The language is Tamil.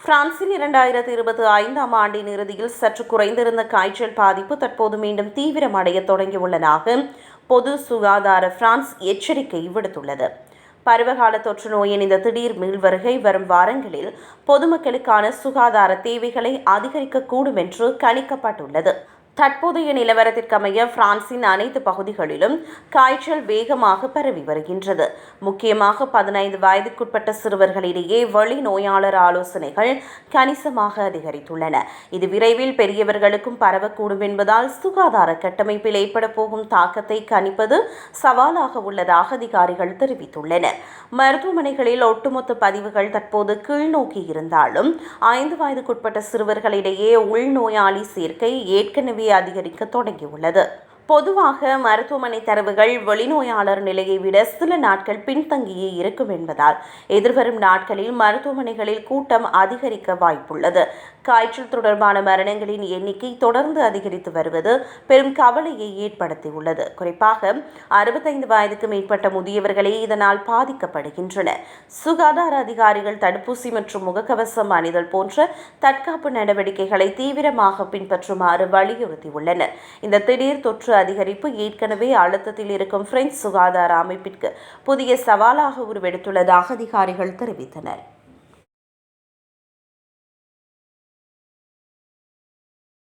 பிரான்சில் இரண்டாயிரத்தி இருபத்தி ஐந்தாம் ஆண்டின் இறுதியில் சற்று குறைந்திருந்த காய்ச்சல் பாதிப்பு தற்போது மீண்டும் தீவிரமடைய தொடங்கியுள்ளதாக பொது சுகாதார பிரான்ஸ் எச்சரிக்கை விடுத்துள்ளது. பருவகால தொற்று நோயின் இந்த திடீர் மீள்வருகை வரும் வாரங்களில் பொதுமக்களுக்கான சுகாதார தேவைகளை அதிகரிக்கக்கூடும் என்று கணிக்கப்பட்டுள்ளது. தற்போதைய நிலவரத்திற்கமைய பிரான்சின் அனைத்து பகுதிகளிலும் காய்ச்சல் வேகமாக பரவி வருகின்றது. முக்கியமாக பதினைந்து வயதுக்குட்பட்ட சிறுவர்களிடையே வெளி நோயாளர் ஆலோசனைகள் கணிசமாக அதிகரித்துள்ளன. இது விரைவில் பெரியவர்களுக்கும் பரவக்கூடும் என்பதால் சுகாதார கட்டமைப்பில் ஏற்பட போகும் தாக்கத்தை கணிப்பது சவாலாக உள்ளதாக அதிகாரிகள் தெரிவித்துள்ளனர். மருத்துவமனைகளில் ஒட்டுமொத்த பதிவுகள் தற்போது கீழ்நோக்கி இருந்தாலும் ஐந்து வயதுக்குட்பட்ட சிறுவர்களிடையே உள்நோயாளி சேர்க்கை ஏற்கனவே அதிகரிக்க தொடங்கியுள்ளது. பொதுவாக மருத்துவமனை தரவுகள் வெளிநோயாளர் நிலையை விட சில நாட்கள் பின்தங்கியே இருக்கும் என்பதால் எதிர்வரும் நாட்களில் மருத்துவமனைகளில் கூட்டம் அதிகரிக்க வாய்ப்புள்ளது. காய்ச்சல் தொடர்பான மரணங்களின் எண்ணிக்கை தொடர்ந்து அதிகரித்து வருவது பெரும் கவலையை ஏற்படுத்தியுள்ளது. குறிப்பாக அறுபத்தைந்து வயதுக்கு மேற்பட்ட முதியவர்களே இதனால் பாதிக்கப்படுகின்றனர். சுகாதார அதிகாரிகள் தடுப்பூசி மற்றும் முகக்கவசம் அணிதல் போன்ற தற்காப்பு நடவடிக்கைகளை தீவிரமாக பின்பற்றுமாறு வலியுறுத்தியுள்ளனர். இந்த திடீர் தொற்று அதிகரிப்பு ஏற்கனவே அழுத்தத்தில் இருக்கும் பிரெஞ்சு சுகாதார அமைப்பிற்கு புதிய சவாலாக உருவெடுத்துள்ளதாக அதிகாரிகள் தெரிவித்தனர்.